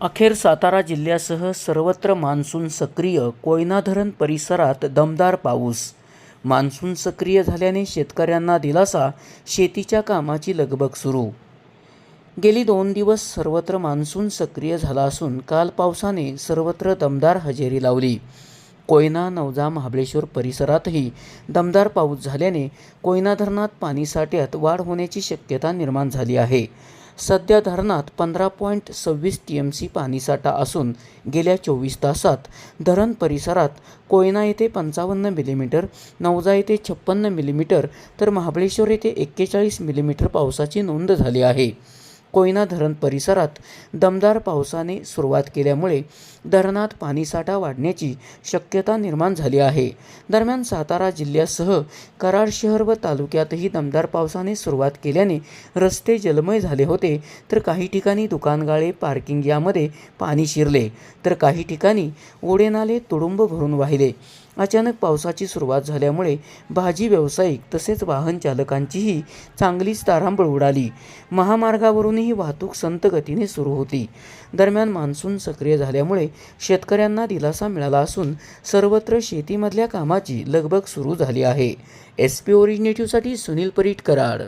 अखेर सातारा जिल्ह्यासह सर्वत्र मान्सून सक्रिय कोयना धरण परिसरात दमदार पाऊस. मान्सून सक्रिय झाल्याने शेतकऱ्यांना दिलासा शेतीच्या कामाची लगबग सुरू. गेली दोन दिवस सर्वत्र मान्सून सक्रिय झाला असून काल पावसाने सर्वत्र दमदार हजेरी लावली. कोयना नवजा महाबळेश्वर परिसरातही दमदार पाऊस झाल्याने कोयना धरणात पाणीसाठ्यात वाढ होण्याची शक्यता निर्माण झाली आहे. सध्या धरणात पंधरा पॉईंट सव्वीस टी एम सी पाणीसाठा असून गेल्या चोवीस तासात धरण परिसरात कोयना येथे पंचावन्न मिलीमीटर नवजा येथे छप्पन्न मिलीमीटर तर महाबळेश्वर येथे एक्केचाळीस मिलीमीटर पावसाची नोंद झाली आहे. कोयना धरण परिसरात दमदार पावसाने सुरुवात केल्यामुळे धरणात पाणीसाठा वाढण्याची शक्यता निर्माण झाली आहे. दरम्यान सातारा जिल्ह्यासह कराड शहर व तालुक्यातही दमदार पावसाने सुरुवात केल्याने रस्ते जलमय झाले होते तर काही ठिकाणी दुकानगाळे पार्किंग यामध्ये पाणी शिरले तर काही ठिकाणी ओढेनाले तुडुंब भरून वाहिले. अचानक पावसाची सुरुवात झाल्यामुळे भाजी व्यावसायिक तसेच वाहन चालकांचीही चांगलीच तारांबळ उडाली. महामार्गावरूनही वाहतूक संत गतीने सुरू होती. दरम्यान मान्सून सक्रिय झाल्यामुळे शेतकऱ्यांना दिलासा मिळाला असून सर्वत्र शेतीमधल्या कामाची लगबग सुरू झाली आहे. एस पी ओरिजिनेटिव्हसाठी सुनील परीट कराड.